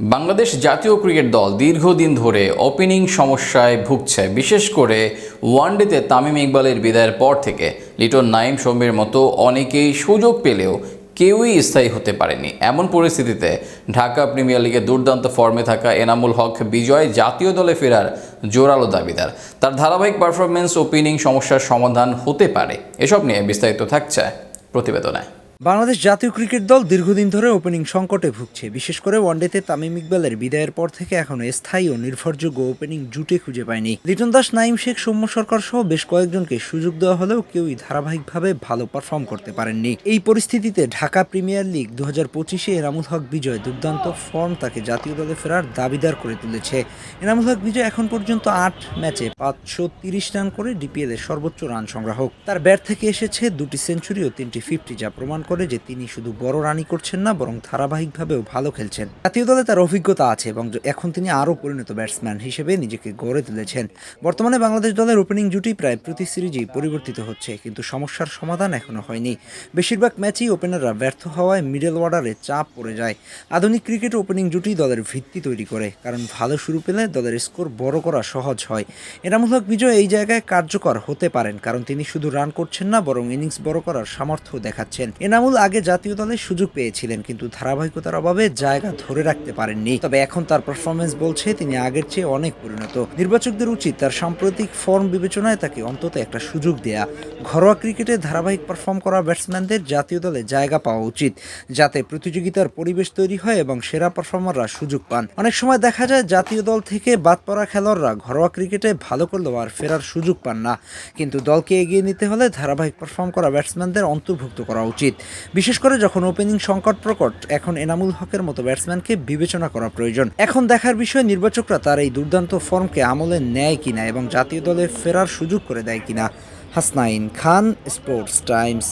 বাংলাদেশ জাতীয় ক্রিকেট দল দীর্ঘদিন ধরে ওপেনিং সমস্যায় ভুগছে, বিশেষ করে ওয়ানডেতে তামিম ইকবালের বিদায়ের পর থেকে। লিটন নাইম সৌম্যের মতো অনেকেই সুযোগ পেলেও কেউই স্থায়ী হতে পারেনি। এমন পরিস্থিতিতে ঢাকা প্রিমিয়ার লিগে দুর্দান্ত ফর্মে থাকা এনামুল হক বিজয় জাতীয় দলে ফেরার জোরালো দাবিদার। তার ধারাবাহিক পারফরমেন্স ওপেনিং সমস্যার সমাধান হতে পারে। এসব নিয়ে বিস্তারিত থাকছে প্রতিবেদনে। বাংলাদেশ জাতীয় ক্রিকেট দল দীর্ঘদিন ধরে ওপেনিং সংকটে ভুগছে। বিশেষ করে ওয়ানডেতে তামিম ইকবালের বিদায়ের পর থেকে এখনও স্থায়ী ও নির্ভরযোগ্য ওপেনিং জুটে খুঁজে পায়নি। লিটন দাস নাইম শেখ, সৌম্য সরকার সহ বেশ কয়েকজনকে সুযোগ দেওয়া হলেও কেউই ধারাবাহিকভাবে ভালো পারফর্ম করতে পারেননি। এই পরিস্থিতিতে ঢাকা প্রিমিয়ার লিগ দু হাজার পঁচিশে এনামুল হক বিজয় দুর্দান্ত ফর্ম তাকে জাতীয় দলে ফেরার দাবিদার করে তুলেছে। এনামুল হক বিজয় এখন পর্যন্ত আট ম্যাচে পাঁচশো তিরিশ রান করে ডিপিএল এর সর্বোচ্চ রান সংগ্রাহক। তার ব্যাট থেকে এসেছে দুটি সেঞ্চুরি ও তিনটি ফিফটি, যা প্রমাণ করে যে তিনি শুধু বড় রানই করছেন না, বরং ধারাবাহিকভাবেও ভালো খেলছেন। জাতীয় দলে তার অভিজ্ঞতা আছে এবং এখন তিনি আরও পরিণত ব্যাটসম্যান হিসেবে নিজেকে গড়ে তুলেছেন। বর্তমানে বাংলাদেশ দলের ওপেনিং জুটি প্রায় প্রতি সিরিজেই পরিবর্তিত হচ্ছে, কিন্তু সমস্যার সমাধান এখনও হয়নি। বেশিরভাগ ম্যাচেই ওপেনাররা ব্যর্থ হওয়ায় মিডল অর্ডারে চাপ পড়ে যায়। আধুনিক ক্রিকেট ওপেনিং জুটি দলের ভিত্তি তৈরি করে, কারণ ভালো শুরু পেলে দলের স্কোর বড় করা সহজ হয়। এনামুল হক বিজয় এই জায়গায় কার্যকর হতে পারেন, কারণ তিনি শুধু রান করছেন না, বরং ইনিংস বড় করার সামর্থ্য দেখাচ্ছেন। এনামুল আগে জাতীয় দলে সুযোগ পেয়েছিলেন, কিন্তু ধারাবাহিকতার অভাবে জায়গা ধরে রাখতে পারেননি। তবে এখন তার পারফরমেন্স বলছে তিনি আগের চেয়ে অনেক পরিণত। নির্বাচকদের উচিত তার সাম্প্রতিক ফর্ম বিবেচনায় তাকে অন্তত একটা সুযোগ দেয়া। ঘরোয়া ক্রিকেটে ধারাবাহিক পারফর্ম করা ব্যাটসম্যানদের জাতীয় দলে জায়গা পাওয়া উচিত, যাতে প্রতিযোগিতার পরিবেশ তৈরি হয় এবং সেরা পারফর্মাররা সুযোগ পান। অনেক সময় দেখা যায় জাতীয় দল থেকে বাদ পড়া খেলোয়াড়রা ঘরোয়া ক্রিকেটে ভালো করলেও আর ফেরার সুযোগ পান না। কিন্তু দলকে এগিয়ে নিতে হলে ধারাবাহিক পারফর্ম করা ব্যাটসম্যানদের অন্তর্ভুক্ত করা উচিত। বিশেষ করে যখন ওপেনিং সংকট প্রকট, এখন এনামুল হকের মতো ব্যাটসম্যানকে বিবেচনা করা প্রয়োজন। এখন দেখার বিষয়, নির্বাচকরা তার এই দুর্দান্ত ফর্মকে আমলে নেয় কিনা এবং জাতীয় দলে ফেরার সুযোগ করে দেয় কিনা। হাসনাইন খান স্পোর্টস টাইমস